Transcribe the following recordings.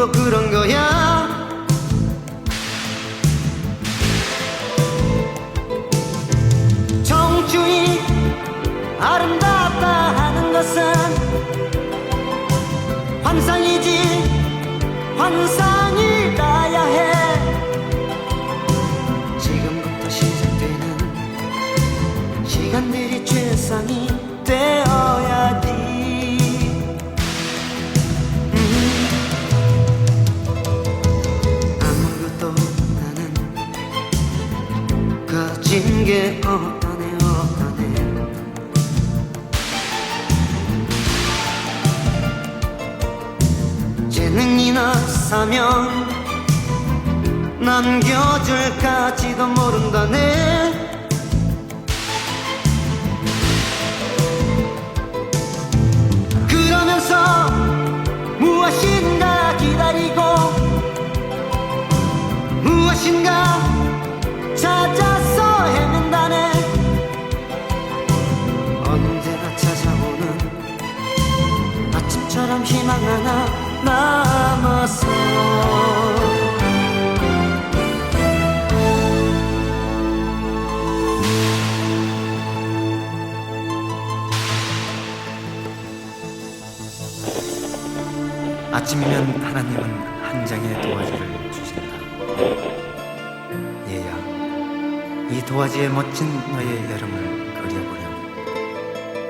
너도 그런 거야? 청춘이 아름답다 하는 것은 환상이지. 환상이라야 해. 지금부터 시작되는 시간들이 최상이 가진 게 없다네 없다네. 재능이나 사면 남겨줄까지도 모른다네 아침처럼 희망 하나 남았어 아침이면 하나님은 한 장의 도화지를 주신다. 얘야, 이 도화지에 멋진 너의 여름을 그려보렴.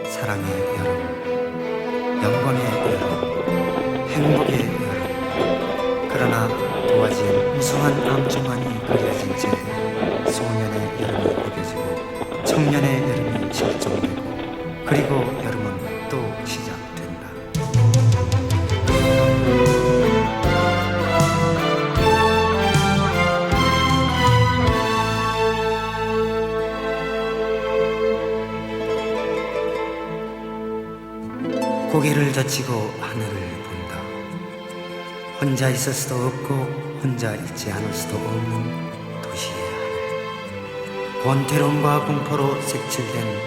사랑의 여름, 영광의 여름, 행복의 여름. 그러나 도화지엔 무수한 암초만이 그려진 채 소년의 여름이 느껴지고 청년의 여름이 실종되고 그리고 여름은 또 시작 고개를 젖히고 하늘을 본다. 혼자 있을 수도 없고 혼자 있지 않을 수도 없는 도시의 하늘. 권태로움과 공포로 색칠된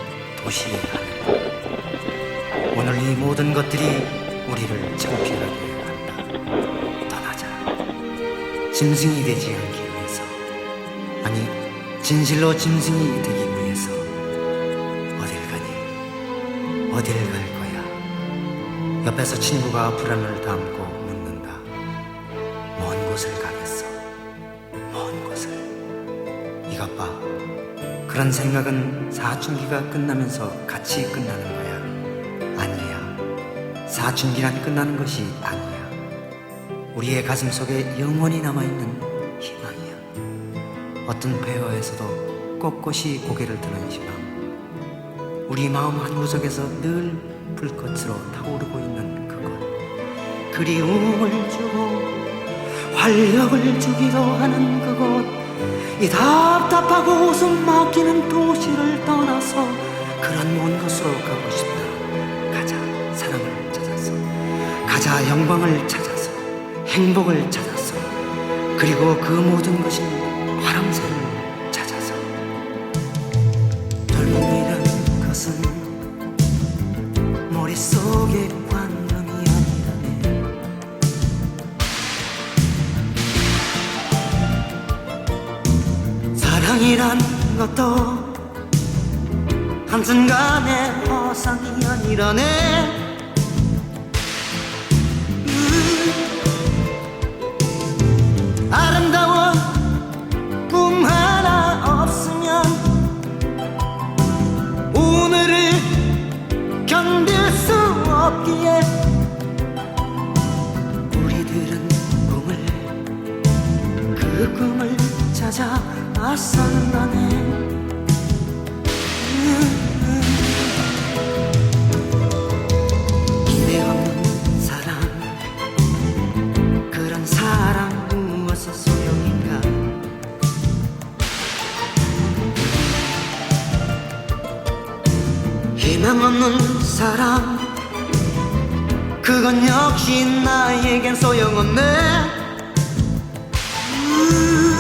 도시의 하늘. 오늘 이 모든 것들이 우리를 창피하게 한다. 떠나자. 짐승이 되지 않기 위해서. 아니, 진실로 짐승이 되기 위해서. 옆에서 친구가 불안을 담고 묻는다. 먼 곳을 가겠어. 먼 곳을. 이것 봐. 그런 생각은 사춘기가 끝나면서 같이 끝나는 거야. 아니야. 사춘기란 끝나는 것이 아니야. 우리의 가슴 속에 영원히 남아있는 희망이야. 어떤 배어에서도 꼿꼿이 고개를 드는 희망. 우리 마음 한 구석에서 늘 불꽃으로 타오르고 있는 그것 그리움을 주고 활력을 주기도 하는 그곳 이 답답하고 웃음 막히는 도시를 떠나서 그런 먼 곳으로 가고 싶다. 가자 사랑을 찾아서. 가자 영광을 찾아서. 행복을 찾아서. 그리고 그 모든 것이 화랑새를 사랑이란 것도 한순간의 허상이 아니라네. 음, 아름다운 찾아 소용인가? 희망 없는 사람. 그건 역시 나에겐 소용없네. 음.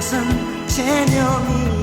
것은 체념이